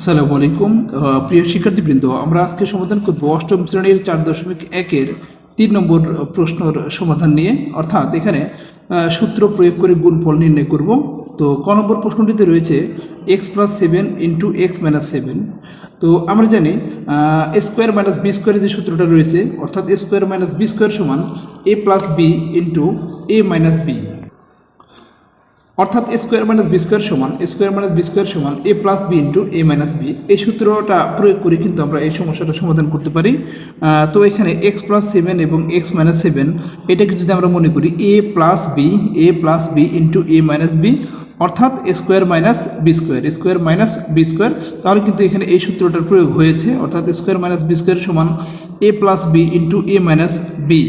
আসসালামু আলাইকুম। প্রিয় শিক্ষার্থীবৃন্দ, আমরা আজকে সমাধান করব অষ্টম শ্রেণির চার দশমিক একের তিন নম্বর প্রশ্নর সমাধান নিয়ে। অর্থাৎ এখানে সূত্র প্রয়োগ করে গুণফল নির্ণয় করব। তো ক নম্বর প্রশ্নটিতে রয়েছে X plus seven into X minus seven তো আমরা জানি স্কোয়ার মাইনাস বি স্কোয়ারের যে সূত্রটা রয়েছে, অর্থাৎ স্কোয়ার মাইনাস বি স্কোয়ার সমান A plus B into A minus B অর্থাৎ স্কোয়ার মাইনাস বি স্কোয়ার সমান স্কোয়ার মাইনাস বি স্কোয়ার সমান A plus B into A minus B এই সূত্রটা প্রয়োগ করে কিন্তু আমরা এই সমস্যাটা সমাধান করতে পারি। তো এখানে এক্স প্লাস সেভেন এবং এক্স মাইনাস সেভেন এটাকে যদি আমরা মনে করি A plus B A plus B into A minus B অর্থাৎ square minus B square square minus B square তাহলে কিন্তু এখানে এই সূত্রটার প্রয়োগ হয়েছে। অর্থাৎ স্কোয়ার মাইনাস বি স্কোয়ার সমান A plus B into A minus B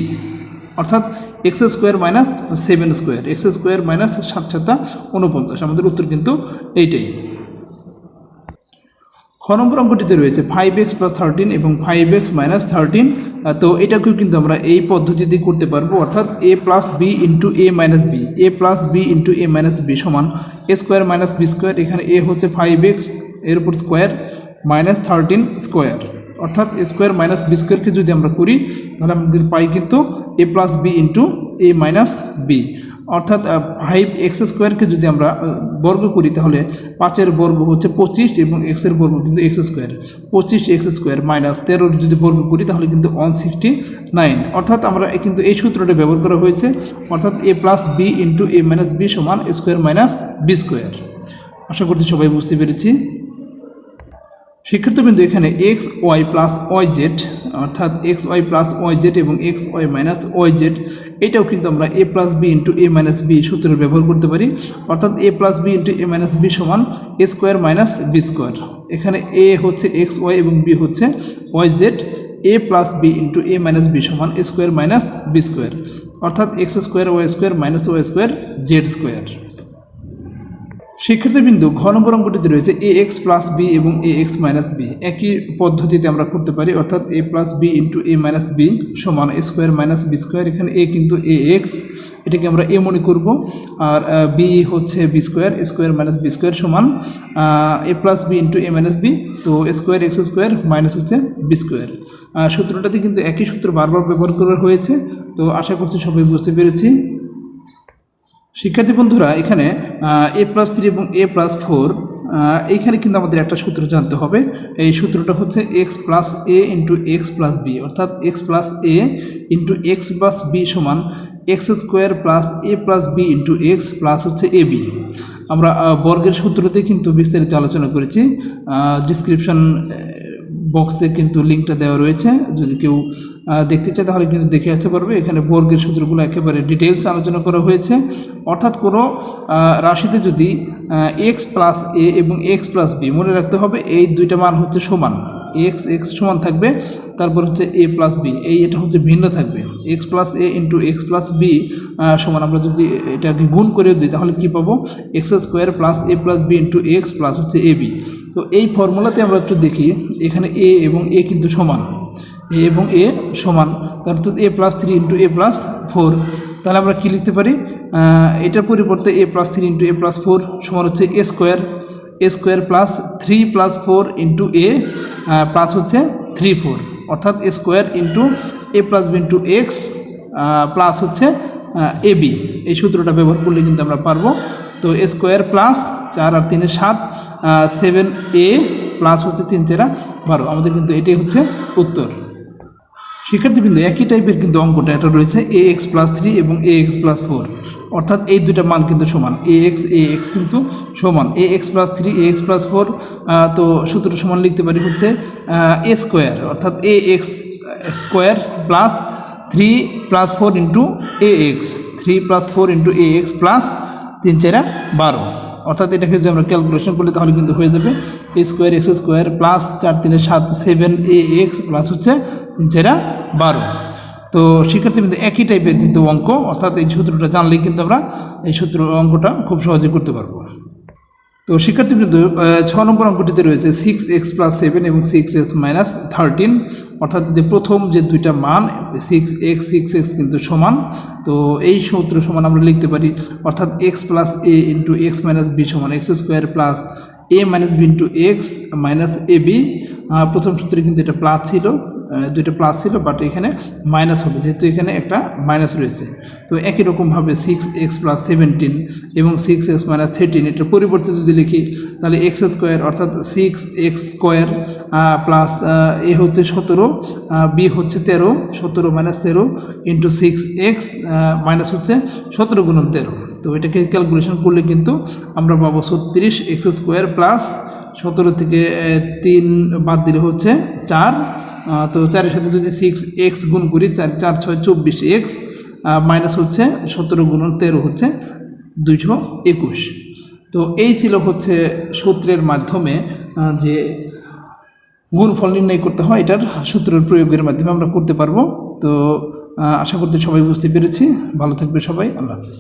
অর্থাৎ X square minus seven square X square minus সাত সাতা উনপঞ্চাশ আমাদের উত্তর কিন্তু এইটাই। খ নম্বর অঙ্কটিতে রয়েছে ফাইভ এক্স প্লাস থার্টিন এবং ফাইভ এক্স মাইনাস থার্টিন তো এটাকেও কিন্তু আমরা এই পদ্ধতিতে করতে পারব, অর্থাৎ A plus B into A minus B A plus B into A minus B সমান A square minus B square এখানে এ হচ্ছে ফাইভ এক্সের উপর স্কোয়ার মাইনাস থার্টিন স্কোয়ার অর্থাৎ স্কোয়ার মাইনাস বি স্কোয়ারকে যদি আমরা করি, তাহলে আমাদের পাই কিন্তু A plus B into A minus B অর্থাৎ ফাইভ এক্স স্কোয়ারকে যদি আমরা বর্গ করি, তাহলে পাঁচের বর্গ হচ্ছে পঁচিশ এবং এক্সের বর্গ কিন্তু এক্স স্কোয়ার পঁচিশ এক্স স্কোয়ার মাইনাস তেরোর যদি বর্গ করি, তাহলে কিন্তু ওয়ান সিক্সটি নাইন অর্থাৎ, আমরা কিন্তু এই সূত্রটা ব্যবহার করা হয়েছে। অর্থাৎ A plus B into A minus B সমান স্কোয়ার মাইনাস বি স্কোয়ার আশা করছি সবাই বুঝতে পেরেছি। শিক্ষার্থীবৃন্দ, এখানে X Y plus Y Z অর্থাৎ X Y plus Y Z এবং X Y minus Y Z এটাও কিন্তু আমরা A plus B into A minus B সূত্রে ব্যবহার করতে পারি। অর্থাৎ A plus B into A minus B সমান A square minus B square এখানে এ হচ্ছে এক্স ওয়াই এবং বি হচ্ছে Y Z A plus B into A minus B সমান A square minus B square অর্থাৎ X square Y square minus Y square Z square শিক্ষার্থীবিন্দু ঘ নম্বর অঙ্কটিতে রয়েছে এ এক্স প্লাস বি এবং এ এক্স মাইনাস বি একই পদ্ধতিতে আমরা করতে পারি, অর্থাৎ A plus B into A minus B সমান স্কোয়ার মাইনাস বি স্কোয়ার এখানে এ কিন্তু এ এক্স এটাকে আমরা এ মনে করব, আর বি হচ্ছে B square square minus B square সমান A plus B into A minus B তো স্কোয়ার এক্স স্কোয়ার মাইনাস হচ্ছে বি স্কোয়ার সূত্রটাতে কিন্তু একই সূত্র বারবার ব্যবহার করা হয়েছে, তো আশা করছি সবাই বুঝতে পেরেছি। শিক্ষার্থী বন্ধুরা, এখানে এ প্লাস থ্রি এবং এ প্লাস ফোর এইখানে কিন্তু আমাদের একটা সূত্র জানতে হবে। এই সূত্রটা হচ্ছে X plus A into X plus B অর্থাৎ X plus A into X plus B সমান X square plus A plus B into X plus হচ্ছে এ বি আমরা বর্গের সূত্রতে কিন্তু বিস্তারিত আলোচনা করেছি। ডিসক্রিপশন বক্সে কিন্তু লিঙ্কটা দেওয়া রয়েছে। যদি কেউ দেখতে চায় তাহলে কিন্তু দেখে আসতে পারবে। এখানে বর্গের সূত্রগুলো একেবারে ডিটেলস আলোচনা করা হয়েছে। অর্থাৎ কোনো রাশিতে যদি এক্স প্লাস এ এবং এক্স প্লাস বি মনে রাখতে হবে এই দুইটা মান হচ্ছে সমান। এক্স এক্স সমান থাকবে, তারপর হচ্ছে এ প্লাস বি এই এটা হচ্ছে ভিন্ন থাকবে। X plus A into X plus B সমান আমরা যদি এটাকে গুণ করে দিই, তাহলে কী পাবো? X square plus A plus B into X plus হচ্ছে এ বি তো এই ফর্মুলাতে আমরা একটু দেখি, এখানে এ এবং এ কিন্তু সমান। এ এবং এ সমান। তার অর্থাৎ A plus three into A plus four তাহলে আমরা কী লিখতে পারি? এটার পরিবর্তে A plus three into A plus four সমান হচ্ছে A square A square plus three plus four into A plus হচ্ছে থ্রি ফোর অর্থাৎ A square into A plus B into X plus হচ্ছে এ বি এই সূত্রটা ব্যবহার করলে কিন্তু আমরা পারব। তো এ স্কোয়ার প্লাস চার আর তিনে সাত সেভেন এ প্লাস হচ্ছে তিন চেরা বারো। আমাদের কিন্তু এটাই হচ্ছে উত্তর। শিক্ষার্থীবৃন্দ, একই টাইপের কিন্তু অঙ্কটা এটা রয়েছে এ এক্স প্লাস থ্রি এবং এ এক্স প্লাস ফোর অর্থাৎ এই দুইটা মান কিন্তু সমান। এ এক্স এ এক্স কিন্তু সমান। A X plus three A X plus four তো সূত্র সমান লিখতে পারি হচ্ছে এ স্কোয়ার অর্থাৎ A X square plus three plus four into A X three plus four into A X plus তিন চারা বারো। অর্থাৎ এটাকে যদি আমরা ক্যালকুলেশন করি, তাহলে কিন্তু হয়ে যাবে A square X square plus চার তিনে সাত সেভেন এ এক্স প্লাস হচ্ছে তিন চারা বারো। তো শিক্ষার্থী কিন্তু একই টাইপের কিন্তু অঙ্ক, অর্থাৎ এই সূত্রটা জানলেই কিন্তু আমরা এই সূত্র অঙ্কটা খুব সহজে করতে পারব। তো শিক্ষার্থী কিন্তু ছ নম্বর অঙ্কটিতে রয়েছে সিক্স এক্স প্লাস সেভেন এবং সিক্স এক্স মাইনাস থার্টিন অর্থাৎ যে প্রথম যে দুইটা মান সিক্স এক্স সিক্স এক্স কিন্তু সমান। তো এই সূত্র সমান আমরা লিখতে পারি, অর্থাৎ X plus A into X minus B সমান X square plus A minus B into X minus A B প্রথম সূত্রে কিন্তু এটা প্লাস ছিল। দুইটা প্লাস ছিল বাট এখানে মাইনাস হবে, যেহেতু এখানে একটা মাইনাস রয়েছে। তো একই রকমভাবে সিক্স এক্স প্লাস সেভেন্টিন এবং সিক্স এক্স মাইনাস থার্টিন এটার পরিবর্তে যদি লিখি, তাহলে এক্স স্কোয়ার অর্থাৎ six X square plus A হচ্ছে সতেরো বি হচ্ছে তেরো, সতেরো মাইনাস তেরো ইন্টু সিক্স এক্স মাইনাস হচ্ছে সতেরো গুণন তেরো। তো এটাকে ক্যালকুলেশন করলে কিন্তু আমরা পাবো ছত্রিশ এক্স স্কোয়ার প্লাস সতেরো থেকে তিন বাদ দিলে হচ্ছে চার তো চারের সাথে যদি সিক্স এক্স গুণ করি, চার চার, ছয়, চব্বিশ এক্স মাইনাস হচ্ছে সতেরো গুণন তেরো হচ্ছে দুইশো একুশ। তো এই ছিল হচ্ছে সূত্রের মাধ্যমে যে গুণফল নির্ণয় করতে হয়, এটার সূত্রের প্রয়োগের মাধ্যমে আমরা করতে পারব। তো আশা করতে সবাই বুঝতে পেরেছি। ভালো থাকবে সবাই। আল্লাহ হাফিজ।